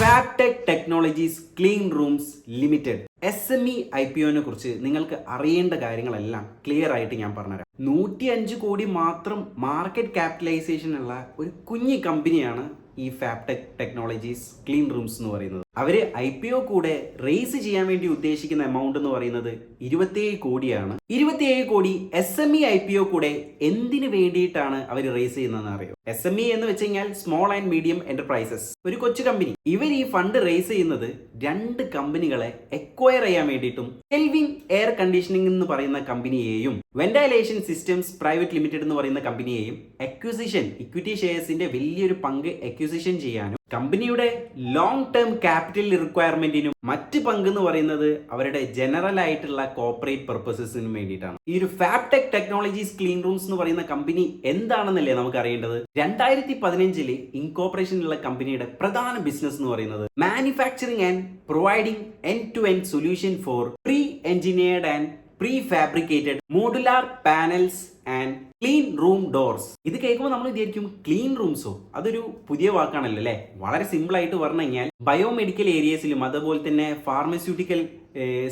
Fabtech technologies clean rooms limited S M E I P one കുറിച്ച് നിങ്ങൾക്ക് അറിയേണ്ട കാര്യങ്ങളെല്ലാം ക്ലിയർ ആയിട്ട് ഞാൻ പറഞ്ഞുതരാം. നൂറ്റി അഞ്ച് കോടി മാത്രം മാർക്കറ്റ് ക്യാപിറ്റലൈസേഷൻ ഉള്ള ഒരു കുഞ്ഞി കമ്പനിയാണ് ഈ ഫാബ്ടെക് ടെക്നോളജീസ് ക്ലീൻ റൂംസ് എന്ന് പറയുന്നത്. അവർ ഐ പി ഒ കൂടെ റേസ് ചെയ്യാൻ വേണ്ടി ഉദ്ദേശിക്കുന്ന എമൗണ്ട് എന്ന് പറയുന്നത് ഇരുപത്തിയേഴ് കോടിയാണ്. ഇരുപത്തിയേഴ് കോടി S M E I P O കൂടെ എന്തിനു വേണ്ടിയിട്ടാണ് അവർ റേസ് ചെയ്യുന്നതെന്ന് അറിയോ? എസ് എം ഇ എന്ന് വെച്ച് കഴിഞ്ഞാൽ സ്മോൾ ആൻഡ് മീഡിയം എന്റർപ്രൈസസ് ഒരു കൊച്ചു കമ്പനി ഇവർ ഈ ഫണ്ട് റേസ് ചെയ്യുന്നത് രണ്ട് കമ്പനികളെ എക്വയർ ചെയ്യാൻ വേണ്ടിയിട്ടും കെൽവിൻ എയർ കണ്ടീഷനിങ് എന്ന് പറയുന്ന കമ്പനിയെയും വെന്റൈലേഷൻ സിസ്റ്റംസ് പ്രൈവറ്റ് ലിമിറ്റഡ് എന്ന് പറയുന്ന കമ്പനിയെയും അക്വിസിഷൻ ഇക്വിറ്റി ഷെയർസിന്റെ വലിയൊരു പങ്ക് അക്വിസിഷൻ ചെയ്യാനും കമ്പനിയുടെ ലോങ് ടേം ക്യാപിറ്റൽ റിക്വയർമെന്റിനും മറ്റ് പങ്ക് എന്ന് പറയുന്നത് അവരുടെ ജനറൽ ആയിട്ടുള്ള കോർപ്പറേറ്റ് പർപ്പസസിനും വേണ്ടിയിട്ടാണ്. ഈ ഒരു ഫാബ്ടെക് ടെക്നോളജീസ് ക്ലീൻ റൂംസ് എന്ന് പറയുന്ന കമ്പനി എന്താണെന്നല്ലേ നമുക്ക് അറിയേണ്ടത്? രണ്ടായിരത്തി പതിനഞ്ചിൽ ഇൻകോർപ്പറേഷനുള്ള കമ്പനിയുടെ പ്രധാന ബിസിനസ് എന്ന് പറയുന്നത് manufacturing and providing end to end solution for pre engineered and pre fabricated modular panels and clean room doors ഇത് കേൾക്കുമ്പോൾ നമ്മൾ വിചാരിക്കും ക്ലീൻ റൂംസോ അതൊരു പുതിയ വാക്കാണല്ലോ അല്ലേ? വളരെ സിമ്പിൾ ആയിട്ട് പറഞ്ഞു കഴിഞ്ഞാൽ ബയോമെഡിക്കൽ ഏരിയസിലും അതുപോലെ തന്നെ ഫാർമസ്യൂട്ടിക്കൽ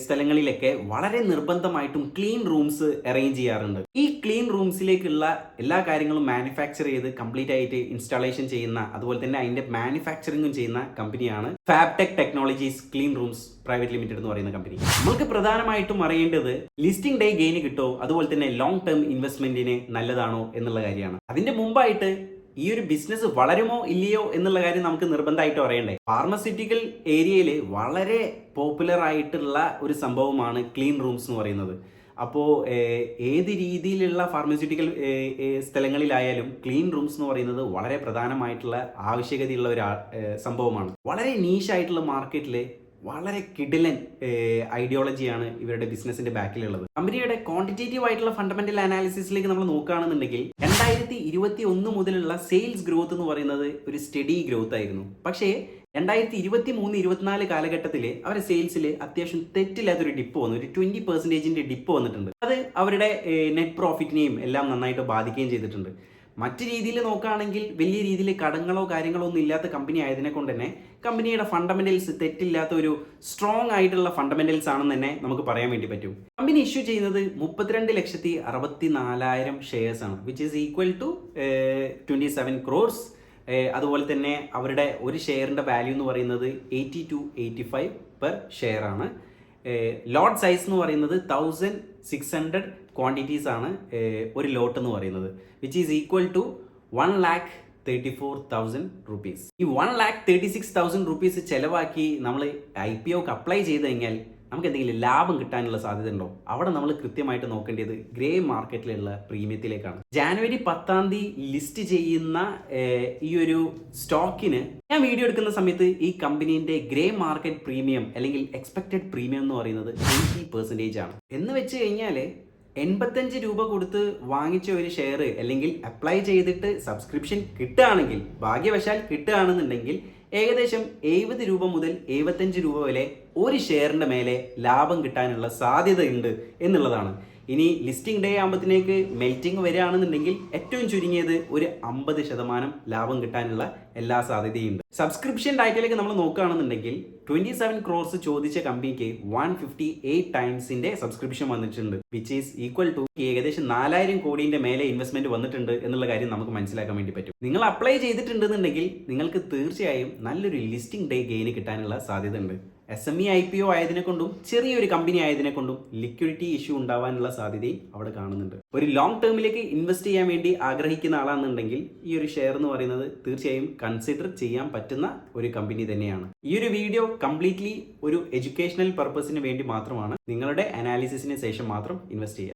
സ്ഥലങ്ങളിലൊക്കെ വളരെ നിർബന്ധമായിട്ടും ക്ലീൻ റൂംസ് അറേഞ്ച് ചെയ്യാറുണ്ട്. ഈ ക്ലീൻ റൂംസിലേക്കുള്ള എല്ലാ കാര്യങ്ങളും മാനുഫാക്ചർ ചെയ്ത് കംപ്ലീറ്റ് ആയിട്ട് ഇൻസ്റ്റാളേഷൻ ചെയ്യുന്ന അതുപോലെ തന്നെ അതിന്റെ മാനുഫാക്ചറിങ്ങും ചെയ്യുന്ന കമ്പനിയാണ് Fabtech technologies clean rooms private limited എന്ന് പറയുന്ന കമ്പനി നമുക്ക് പ്രധാനമായിട്ടും അറിയേണ്ടത് ലിസ്റ്റിംഗ് ഡേ ഗെയിന് കിട്ടോ? അതുപോലെ തന്നെ ലോങ് ടേം ഇൻവെസ്റ്റ്മെന്റിന് നല്ലതാണോ എന്നുള്ള കാര്യമാണ്. അതിന്റെ മുമ്പായിട്ട് ഈ ഒരു ബിസിനസ് വളരുമോ ഇല്ലയോ എന്നുള്ള കാര്യം നമുക്ക് നിർബന്ധമായിട്ട് പറയണ്ടേ. ഫാർമസ്യൂട്ടിക്കൽ ഏരിയയിൽ വളരെ പോപ്പുലർ ആയിട്ടുള്ള ഒരു സംഭവമാണ് ക്ലീൻ റൂംസ് എന്ന് പറയുന്നത്. അപ്പോൾ ഏത് രീതിയിലുള്ള ഫാർമസ്യൂട്ടിക്കൽ സ്ഥലങ്ങളിലായാലും ക്ലീൻ റൂംസ് എന്ന് പറയുന്നത് വളരെ പ്രധാനമായിട്ടുള്ള ആവശ്യകതയുള്ള ഒരു സംഭവമാണ്. വളരെ നീഷായിട്ടുള്ള മാർക്കറ്റിൽ വളരെ കിടിലൻ ഐഡിയോളജിയാണ് ഇവരുടെ ബിസിനസിന്റെ ബാക്കിലുള്ളത്. കമ്പനിയുടെ ക്വാണ്ടിറ്റേറ്റീവ് ആയിട്ടുള്ള ഫണ്ടമെന്റൽ അനാലിസിസിലേക്ക് നമ്മൾ നോക്കുകയാണെന്നുണ്ടെങ്കിൽ രണ്ടായിരത്തി ഇരുപത്തി ഒന്ന് മുതലുള്ള സെയിൽസ് ഗ്രോത്ത് എന്ന് പറയുന്നത് ഒരു സ്റ്റഡി ഗ്രോത്ത് ആയിരുന്നു. പക്ഷേ രണ്ടായിരത്തി ഇരുപത്തി മൂന്ന് ഇരുപത്തിനാല് കാലഘട്ടത്തിൽ അവരുടെ സെയിൽസിൽ അത്യാവശ്യം തെറ്റില്ലാത്തൊരു ഡിപ്പ് വന്നു. ഒരു ട്വന്റി പെർസെന്റേജിന്റെ ഡിപ്പ് വന്നിട്ടുണ്ട്. അത് അവരുടെ നെറ്റ് പ്രോഫിറ്റിനെയും എല്ലാം നന്നായിട്ട് ബാധിക്കുകയും ചെയ്തിട്ടുണ്ട്. മറ്റു രീതിയിൽ നോക്കുകയാണെങ്കിൽ വലിയ രീതിയിൽ കടങ്ങളോ കാര്യങ്ങളോ ഒന്നും ഇല്ലാത്ത കമ്പനി ആയതിനെ കൊണ്ട് തന്നെ കമ്പനിയുടെ ഫണ്ടമെന്റൽസ് തെറ്റില്ലാത്ത ഒരു സ്ട്രോങ് ആയിട്ടുള്ള ഫണ്ടമെന്റൽസ് ആണെന്ന് തന്നെ നമുക്ക് പറയാൻ വേണ്ടി പറ്റും. കമ്പനി ഇഷ്യൂ ചെയ്യുന്നത് മുപ്പത്തിരണ്ട് ലക്ഷത്തി അറുപത്തി നാലായിരം ഷെയർസ് ആണ് which is equal to twenty seven crores അതുപോലെ തന്നെ അവരുടെ ഒരു ഷെയറിന്റെ വാല്യൂ എന്ന് പറയുന്നത് eighty two eighty five per share ആണ്. ലോട്ട് സൈസ് എന്ന് പറയുന്നത് തൗസൻഡ് സിക്സ് ഹൺഡ്രഡ് ക്വാണ്ടിറ്റീസ് ആണ് ഒരു ലോട്ട് എന്ന് പറയുന്നത് which is equal to one lakh thirty four thousand rupees ഈ one lakh thirty six thousand rupees ചെലവാക്കി നമ്മൾ ഐ പി ഒക്ക് അപ്ലൈ ചെയ്ത് കഴിഞ്ഞാൽ നമുക്ക് എന്തെങ്കിലും ലാഭം കിട്ടാനുള്ള സാധ്യത ഉണ്ടോ അവിടെ നമ്മൾ കൃത്യമായിട്ട് നോക്കേണ്ടത് ഗ്രേ മാർക്കറ്റിലുള്ള പ്രീമിയത്തിലേക്കാണ്. ജാനുവരി പത്താം തീയതി ലിസ്റ്റ് ചെയ്യുന്ന ഈ ഒരു സ്റ്റോക്കിന് ഞാൻ വീഡിയോ എടുക്കുന്ന സമയത്ത് ഈ കമ്പനീന്റെ ഗ്രേ മാർക്കറ്റ് പ്രീമിയം അല്ലെങ്കിൽ എക്സ്പെക്റ്റഡ് പ്രീമിയം എന്ന് പറയുന്നത് എയ്റ്റി പെർസെന്റേജ് ആണ്. എന്ന് വെച്ച് കഴിഞ്ഞാൽ എൺപത്തഞ്ച് രൂപ കൊടുത്ത് വാങ്ങിച്ച ഒരു ഷെയർ അല്ലെങ്കിൽ അപ്ലൈ ചെയ്തിട്ട് സബ്സ്ക്രിപ്ഷൻ കിട്ടുകയാണെങ്കിൽ ഭാഗ്യവശാൽ കിട്ടുകയാണെന്നുണ്ടെങ്കിൽ ഏകദേശം എഴുപത് രൂപ മുതൽ എഴുപത്തഞ്ച് രൂപ വരെ ഒരു ഷെയറിന്റെ മേലെ ലാഭം കിട്ടാനുള്ള സാധ്യതയുണ്ട് എന്നുള്ളതാണ്. ഇനി ലിസ്റ്റിംഗ് ഡേ ആകുമ്പോഴത്തേക്ക് മെൽറ്റിംഗ് വരികയാണെന്നുണ്ടെങ്കിൽ ഏറ്റവും ചുരുങ്ങിയത് ഒരു അമ്പത് ശതമാനം ലാഭം കിട്ടാനുള്ള എല്ലാ സാധ്യതയും ഉണ്ട് സബ്സ്ക്രിപ്ഷൻ ഡയറ്റിലേക്ക് നമ്മൾ നോക്കുകയാണെന്നുണ്ടെങ്കിൽ ട്വന്റി സെവൻ ക്രോർസ് ചോദിച്ച കമ്പനിക്ക് വൺ ഫിഫ്റ്റി എയ്റ്റ് ടൈംസിന്റെ സബ്സ്ക്രിപ്ഷൻ വന്നിട്ടുണ്ട്. വിച്ച് ഈസ് ഈക്വൽ ടു ഏകദേശം നാലായിരം കോടിന്റെ മേലെ ഇൻവെസ്റ്റ്മെന്റ് വന്നിട്ടുണ്ട് എന്നുള്ള കാര്യം നമുക്ക് മനസ്സിലാക്കാൻ വേണ്ടി പറ്റും. നിങ്ങൾ അപ്ലൈ ചെയ്തിട്ടുണ്ടെന്നുണ്ടെങ്കിൽ നിങ്ങൾക്ക് തീർച്ചയായും നല്ലൊരു ലിസ്റ്റിംഗ് ഡേ ഗെയിന് കിട്ടാനുള്ള സാധ്യത ഉണ്ട് S M E I P O ആയതിനെ കൊണ്ടും ചെറിയൊരു കമ്പനി ആയതിനെ കൊണ്ടും ലിക്വിഡിറ്റി ഇഷ്യൂ ഉണ്ടാവാനുള്ള സാധ്യതയും അവിടെ കാണുന്നുണ്ട്. ഒരു ലോങ് ടേമിലേക്ക് ഇൻവെസ്റ്റ് ചെയ്യാൻ വേണ്ടി ആഗ്രഹിക്കുന്ന ആളാണെന്നുണ്ടെങ്കിൽ ഈ ഒരു ഷെയർ എന്ന് പറയുന്നത് തീർച്ചയായും കൺസിഡർ ചെയ്യാൻ പറ്റുന്ന ഒരു കമ്പനി തന്നെയാണ്. ഈ ഒരു വീഡിയോ കംപ്ലീറ്റ്ലി ഒരു എഡ്യൂക്കേഷണൽ പർപ്പസിന് വേണ്ടി മാത്രമാണ് നിങ്ങളുടെ അനാലിസിസിന് ശേഷം മാത്രം ഇൻവെസ്റ്റ് ചെയ്യുക.